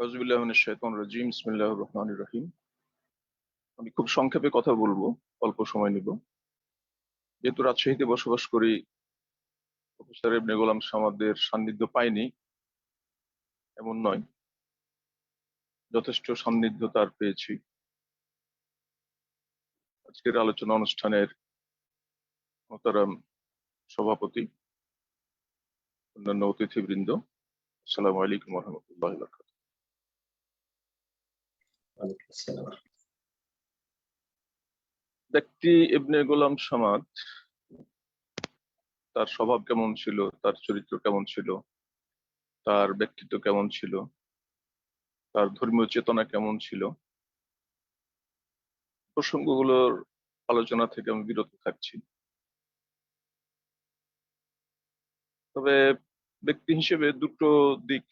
রহিম। আমি খুব সংক্ষেপে কথা বলব, অল্প সময় নিব। যেহেতু রাজশাহীতে বসবাস করি, প্রফেসর ইবনে গোলাম সামাদের সান্নিধ্য পাইনি, এমন নয়। যথেষ্ট সান্নিধ্য তার পেয়েছি। আজকের আলোচনা অনুষ্ঠানের মতারাম সভাপতি, অন্যান্য অতিথিবৃন্দ, আসসালামু আলাইকুম রহমতুল্লাহ। ব্যক্তি ইবনে গোলাম সামাদ, তার স্বভাব কেমন ছিল? তার চরিত্র কেমন ছিল? তার ব্যক্তিত্ব কেমন ছিল? তার ধর্মীয় চেতনা কেমন ছিল? প্রসঙ্গগুলোর আলোচনা থেকে আমি বিরত থাকছি। তবে ব্যক্তি হিসেবে দুটো দিক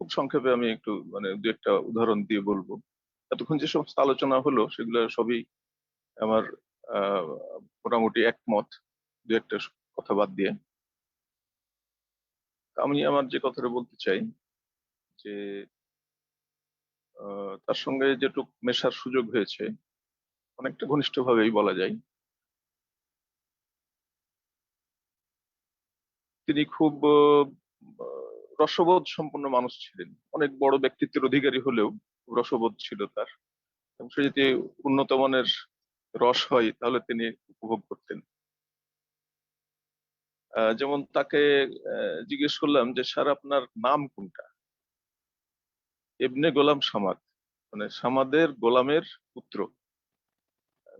খুব সংক্ষেপে আমি একটু মানে দু একটা উদাহরণ দিয়ে বলব। এতক্ষণ যে সমস্ত আলোচনা হলো, সেগুলো সবই আমার মোটামুটি একমত, দু একটা কথা বাদ দিয়ে। আমি আমার যে কথাটা বলতে চাই, যে তার সঙ্গে যেটুক মেশার সুযোগ হয়েছে, অনেকটা ঘনিষ্ঠভাবেই বলা যায়। তিনি খুব রসবোধ সম্পন্ন মানুষ ছিলেন। অনেক বড় ব্যক্তিত্বের অধিকারী হলেও রসবোধ ছিল তার। এবং সে যদি উন্নত মানের রস হয়, তাহলে তিনি উপভোগ করতেন। যেমন তাকে জিজ্ঞেস করলাম যে, স্যার, আপনার নাম কোনটা? ইবনে গোলাম সামাদ। মানে সামাদের গোলামের পুত্র।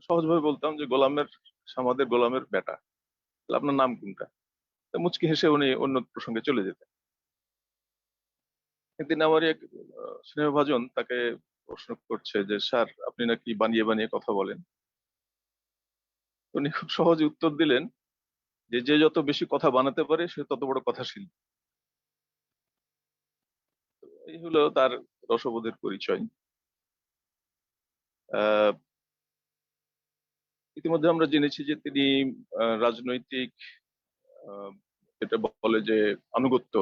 সহজভাবে বলতাম যে, গোলামের, সামাদের গোলামের বেটা। আপনার নাম কোনটা? মুচকি হেসে উনি অন্য প্রসঙ্গে চলে যেতেন। একদিন আমার এক স্নেহভাজন তাকে প্রশ্ন করছে যে, স্যার, আপনি নাকি বানিয়ে বানিয়ে কথা বলেন? উনি খুব সহজে উত্তর দিলেন যে যে যত বেশি কথা বানাতে পারে, সে তত বড় কথা কথাশীল এই হলো তার রসবোধের পরিচয়। ইতিমধ্যে আমরা জেনেছি যে তিনি রাজনৈতিক যেটা বলে যে আনুগত্য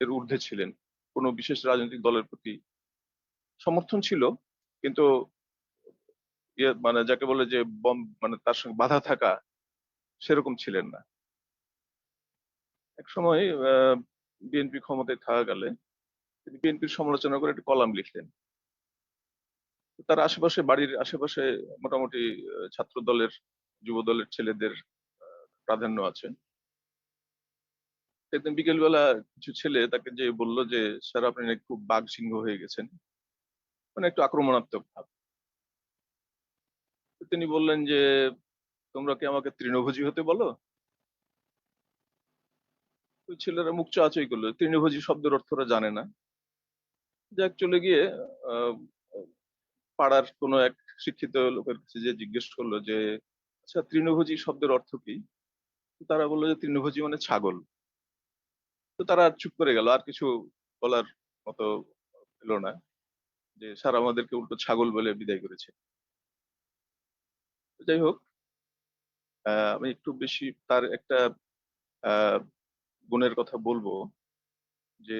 এর ঊর্ধ্বে ছিলেন। কোনো বিশেষ রাজনৈতিক দলের প্রতি সমর্থন ছিল, কিন্তু ইয়ে মানে যাকে বলে যে বম মানে তার সঙ্গে বাধা থাকা সেরকম ছিলেন না। এক সময় বিএনপি ক্ষমতায় থাকাকালে তিনি বিএনপির সমালোচনা করে একটি কলাম লিখলেন। তার আশেপাশে বাড়ির আশেপাশে মোটামুটি ছাত্র দলের যুব দলের ছেলেদের প্রাধান্য আছে। একদিন বিকেলবেলা কিছু ছেলে তাকে যে বলল যে, স্যার, আপনি খুব বাঘ সিংহ হয়ে গেছেন। মানে একটু আক্রমণাত্মক ভাব। তিনি বললেন যে, তোমরা কি আমাকে তৃণভোজী হতে বলো? ওই ছেলেরা মুখ চাচই করল। তৃণভোজী শব্দের অর্থরা জানে না। যাক, চলে গিয়ে পাড়ার কোনো এক শিক্ষিত লোকের কাছে যে জিজ্ঞেস করল যে আচ্ছা তৃণভোজী শব্দের অর্থ কি? তারা বলল যে, তৃণভোজী মানে ছাগল। তো তারা চুপ করে গেল। আর কিছু বলার মতো এলো না যে, স্যার, আমাদেরকে উল্টো ছাগল বলে বিদায় করেছে। যাই হোক আমি একটু বেশি তার একটা গুণের কথা বলব যে,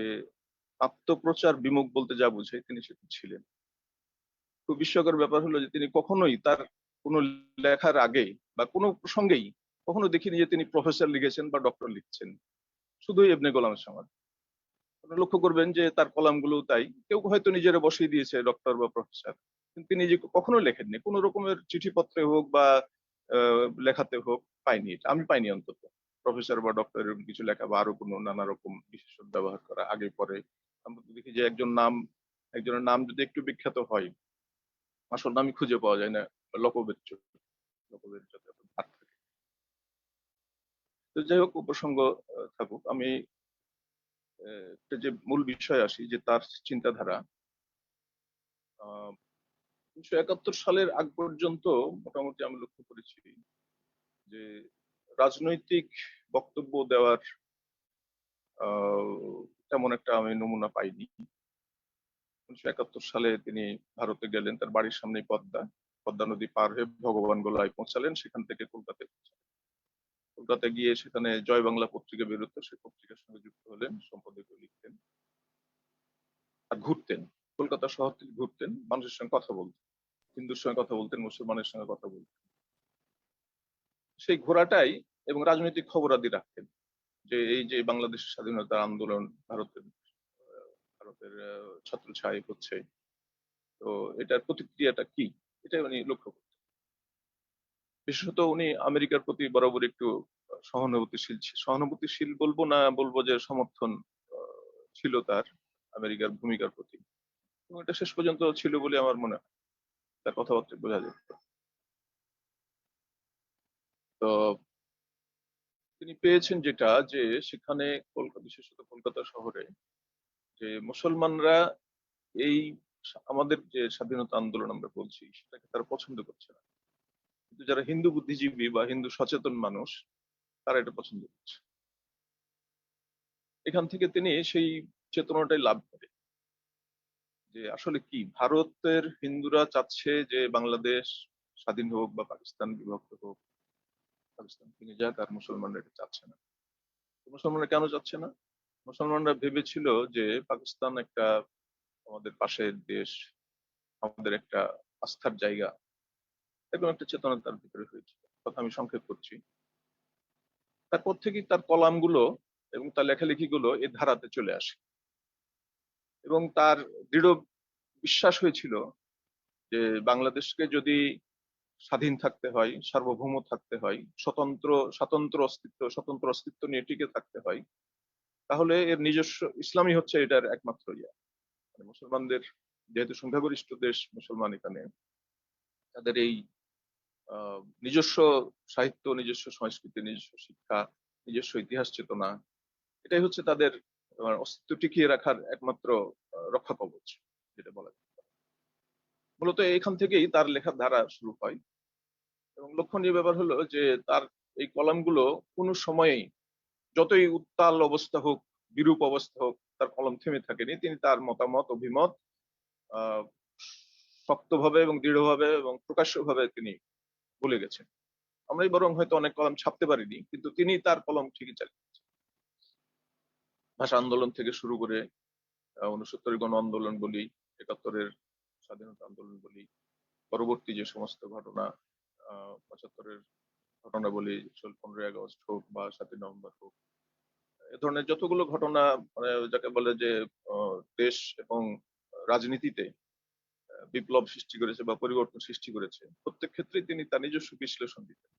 আত্মপ্রচার বিমুখ বলতে যা বুঝে তিনি সেটা ছিলেন। খুব বিস্ময়কর ব্যাপার হলো যে, তিনি কখনোই তার কোনো লেখার আগে বা কোনো প্রসঙ্গেই কখনো দেখিনি যে, তিনি প্রফেসর লিখেছেন বা ডক্টর লিখছেন। শুধুই এবনে গোলাম সামাদ আপনারা লক্ষ্য করবেন যে তার কলামগুলো তাই। কেউ হয়তো নিজেরা বসিয়ে দিয়েছে ডক্টর বা প্রফেসর, কিন্তু নিজে কখনো লেখেননি। কোনো রকমের চিঠিপত্রে হোক বা লেখাতে হোক পাইনি আমি পাইনি অন্তত। প্রফেসর বা ডক্টর এরকম কিছু লেখা বা আরও কোনো নানা রকম বিশেষণ ব্যবহার করা আগে পরে। আমরা দেখি যে একজন নাম, একজনের নাম যদি একটু বিখ্যাত হয়, আসল নামই খুঁজে পাওয়া যায় না। ভাগ থাকে তো যাই হোক উপসঙ্গ থাকুক। আমি যে মূল বিষয় আসি, যে তার চিন্তাধারা উনিশশো একাত্তর সালের আগ পর্যন্ত মোটামুটি আমি লক্ষ্য করেছি যে রাজনৈতিক বক্তব্য দেওয়ার তেমন একটা আমি নমুনা পাইনি। উনিশশো একাত্তর সালে তিনি ভারতে গেলেন, তার বাড়ির সামনে পদ্মা পদ্মা নদী পার হয়ে ভগবান গোলায় পৌঁছালেন, সেখান থেকে কলকাতায় পৌঁছালেন। কলকাতায় গিয়ে সেখানে জয় বাংলা পত্রিকা বেরোতো সেই পত্রিকার সঙ্গে যুক্ত হলেন সম্পাদকীয় লিখতেন। আর ঘুরতেন কলকাতা শহর থেকে ঘুরতেন মানুষের সঙ্গে কথা বলতেন হিন্দুর সঙ্গে কথা বলতেন মুসলমানের সঙ্গে কথা বলতেন। সেই ঘোরাটাই এবং রাজনৈতিক খবরাদি রাখতেন যে এই যে বাংলাদেশের স্বাধীনতা আন্দোলন ভারতের ভারতের আহ, ছত্রছায় হচ্ছে তো এটার প্রতিক্রিয়াটা কি? এটা উনি লক্ষ্য করতেন। বিশেষত উনি আমেরিকার প্রতি বরাবর একটু সহানুভূতিশীল সহানুভূতিশীল বলব না বলব যে সমর্থন ছিল তার আমেরিকার ভূমিকার প্রতি। এটা শেষ পর্যন্ত ছিল বলে আমার মনে হয়। তার কথাবার্তা বোঝা যেত তো তিনি পেয়েছেন যেটা যে সেখানে কলকাতা, বিশেষত কলকাতা শহরে যে মুসলমানরা এই আমাদের যে স্বাধীনতা আন্দোলন আমরা বলছি, সেটাকে তারা পছন্দ করছে না। যারা হিন্দু বুদ্ধিজীবী বা হিন্দু সচেতন মানুষ, তারা এটা পছন্দ করছে। এখান থেকে তিনি সেই চেতনাটাই লাভ করে। যে আসলে কি, ভারতের হিন্দুরা চাচ্ছে যে বাংলাদেশ স্বাধীন হোক বা পাকিস্তান বিভক্ত হোক, পাকিস্তান ভেঙে যাক আর মুসলমানরা এটা চাচ্ছে না। মুসলমানরা কেন চাচ্ছে না? মুসলমানরা ভেবেছিল যে পাকিস্তান একটা আমাদের পাশের দেশ, আমাদের একটা আস্থার জায়গা। এরকম একটা চেতনা তার ভিতরে হয়েছিল কথা আমি সংক্ষেপ করছি। তারপর থেকেই তার কলামগুলো এবং তার লেখালেখিগুলো এই ধারাতে চলে আসে। এবং তার দৃঢ় বিশ্বাস হয়েছিল যে বাংলাদেশকে যদি স্বাধীন থাকতে হয়, সার্বভৌম থাকতে হয়, স্বতন্ত্র স্বতন্ত্র অস্তিত্ব স্বতন্ত্র অস্তিত্ব নিয়ে টিকে থাকতে হয়, তাহলে এর নিজস্ব ইসলামই হচ্ছে এটার একমাত্র ইয়া। মানে মুসলমানদের, যেহেতু সংখ্যাগরিষ্ঠ দেশ মুসলমান এখানে, তাদের এই নিজস্ব সাহিত্য, নিজস্ব সংস্কৃতি, নিজস্ব শিক্ষা, নিজস্ব ইতিহাস চেতনা, এটাই হচ্ছে তাদের অস্তিত্ব টিকিয়ে রাখার একমাত্র রক্ষা কবচ, যেটা বলা যায়। মূলত এখান থেকেই তার লেখার ধারা শুরু হয়। এবং লক্ষণীয় ব্যাপার হলো যে তার এই কলামগুলো কোনো সময়েই যতই উত্তাল অবস্থা হোক, বিরূপ অবস্থা হোক, তার কলম থেমে থাকেনি। তিনি তার মতামত, অভিমত শক্তভাবে এবং দৃঢ়ভাবে এবং প্রকাশ্যভাবে তিনি বলে গেছেন আমরাই বরং হয়তো অনেক কলম ছাপতে পারিনি, কিন্তু তিনি তার কলম ঠিকই চালিয়ে গেছেন। ভাষা আন্দোলন থেকে শুরু করে উনসত্তরের গণ আন্দোলন বলি, একাত্তরের স্বাধীনতা আন্দোলন বলি, পরবর্তী যে সমস্ত ঘটনা পঁচাত্তরের ঘটনা বলি পনেরোই আগস্ট হোক বা সাতই নভেম্বর হোক, এ ধরনের যতগুলো ঘটনা মানে যাকে বলে যে দেশ এবং রাজনীতিতে বিপ্লব সৃষ্টি করেছে বা পরিবর্তন সৃষ্টি করেছে, প্রত্যেক ক্ষেত্রেই তিনি তার নিজস্ব বিশ্লেষণ দিতেন।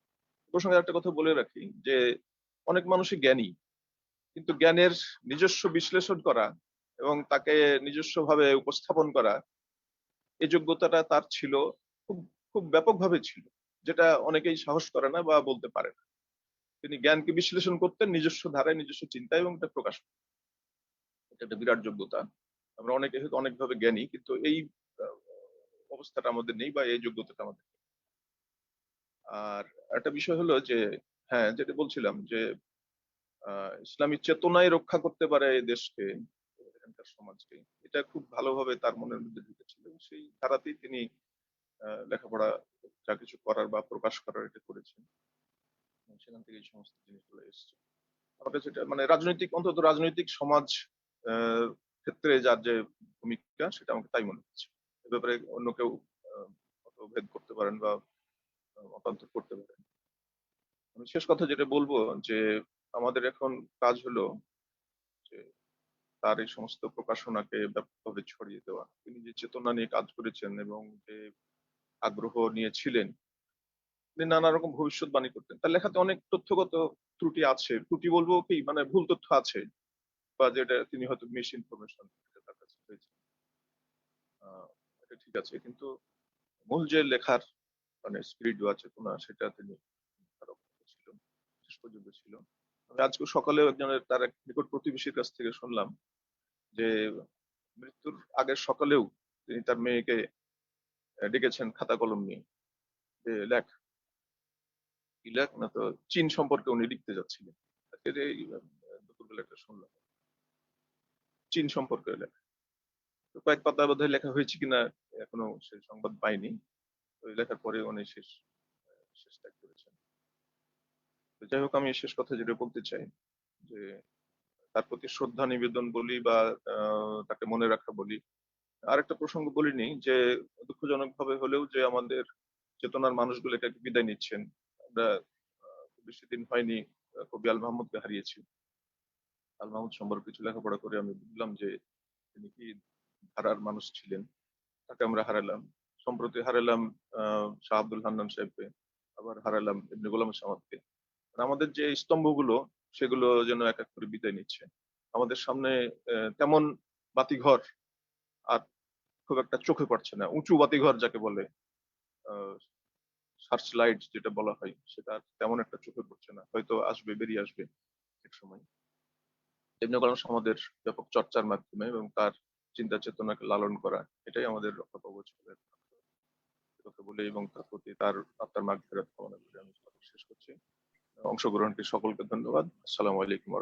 প্রসঙ্গে একটা কথা বলে রাখি যে, অনেক মানুষই জ্ঞানী, কিন্তু জ্ঞানের নিজস্ব বিশ্লেষণ করা এবং তাকে নিজস্বভাবে উপস্থাপন করা এই যোগ্যতাটা তার ছিল, খুব খুব ব্যাপকভাবে ছিল, যেটা অনেকেই সাহস করে না বা বলতে পারে না। তিনি জ্ঞানকে বিশ্লেষণ করতেন, নিজস্ব ধারায়, নিজস্ব চিন্তায় এবং এটা প্রকাশ করতেন। এটা একটা বিরাট যোগ্যতা। আমরা অনেকে অনেকভাবে জ্ঞানী, কিন্তু এই অবস্থাটা আমাদের নেই বা এই যোগ্যতাটা আমাদের আর একটা বিষয় হলো যে হ্যাঁ যেটা বলছিলাম যে ইসলামী চেতনায় রক্ষা করতে পারে এই দেশকে সমাজকে। এটা খুব ভালোভাবে তার মনের মধ্যে ঢুকেছিল। সেই ধারাতেই তিনি লেখাপড়া যা কিছু করার বা প্রকাশ করার এটা করেছেন। সেখান থেকে এই সমস্ত জিনিসগুলো এসছে। আমার কাছে মানে রাজনৈতিক, অন্তত রাজনৈতিক সমাজ ক্ষেত্রে যার যে ভূমিকা, সেটা আমাকে তাই মনে হচ্ছে। ব্যাপারে অন্য কেউ মতভেদ করতে পারেন বা মতান্তর করতে পারেন। আমি শেষ কথা যেটা বলব যে, আমাদের এখন কাজ হলো যে, তার এই সমস্ত প্রকাশনাকে ব্যাপকভাবে ছড়িয়ে দেওয়া। তিনি যে চেতনা নিয়ে কাজ করেছেন এবং যে আগ্রহ নিয়ে ছিলেন তিনি নানা রকম ভবিষ্যৎবাণী করতেন। তার লেখাতে অনেক তথ্যগত ত্রুটি আছে। ত্রুটি বলব কি? মানে ভুল তথ্য আছে, বা যেটা তিনি হয়তো মিস ইনফরমেশন তার কাছে হয়েছে। ঠিক আছে, কিন্তু মূল যে লেখার মানে স্পিরিট বা চেতনা সেটা তিনি ছিল, শেষ পর্যন্ত ছিল। আমি আজকে সকালে একজনের, তার এক নিকট প্রতিবেশীর কাছ থেকে শুনলাম যে মৃত্যুর আগের সকালেও তিনি তার মেয়েকে ডেকেছেন খাতা কলম নিয়ে। যে লেখ, কি লেখ না তো চীন সম্পর্কে উনি লিখতে যাচ্ছিলেন। আজকে দুপুরবেলা একটা শুনলাম। চীন সম্পর্কে লেখা। কয়েক পাতা বোধহয় লেখা হয়েছে কিনা এখনও সে সংবাদ পাইনি। এই লেখার পরে উনি শেষ শেষ ত্যাগ করেছেন। তো যাই হোক, আমি শেষ কথা যেটা বলতে চাই, যে তার প্রতি শ্রদ্ধা নিবেদন বলি বা তাকে মনে রাখা বলি। আরেকটা প্রসঙ্গ বলিনি যে দুঃখজনক ভাবে হলেও যে আমাদের চেতনার মানুষগুলো এটাকে বিদায় নিচ্ছেন। আমরা বেশি দিন হয়নি কবি আল মাহমুদকে হারিয়েছি। আল মাহমুদ সম্পর্কে কিছু লেখাপড়া করে আমি বুঝলাম যে তিনি কি হারার মানুষ ছিলেন, তাকে আমরা হারালাম। সম্প্রতি হারালাম শাহ আব্দুল হান্নান সাহেবকে, আবার হারালাম ইবনে গোলাম সামাদকে। আমাদের যে স্তম্ভগুলো, সেগুলো যেন এক এক করে বিদায় নিচ্ছে। আমাদের সামনে তেমন বাতিঘর আর খুব একটা চোখে পড়ছে না। উঁচু বাতিঘর যাকে বলে সার্চ লাইট যেটা বলা হয়, সেটা তেমন একটা চোখে পড়ছে না। হয়তো আসবে, বেরিয়ে আসবে এক সময়। এমনি গোলাম সামাদের ব্যাপক চর্চার মাধ্যমে এবং তার চিন্তা চেতনাকে লালন করা, এটাই আমাদের রক্ষা কবচ কথা বলে এবং তার প্রতি তার আত্মার মাগ ফেরত কামনা করে আমি শেষ করছি। অংশগ্রহণকে সকলকে ধন্যবাদ। আসসালামু আলাইকুম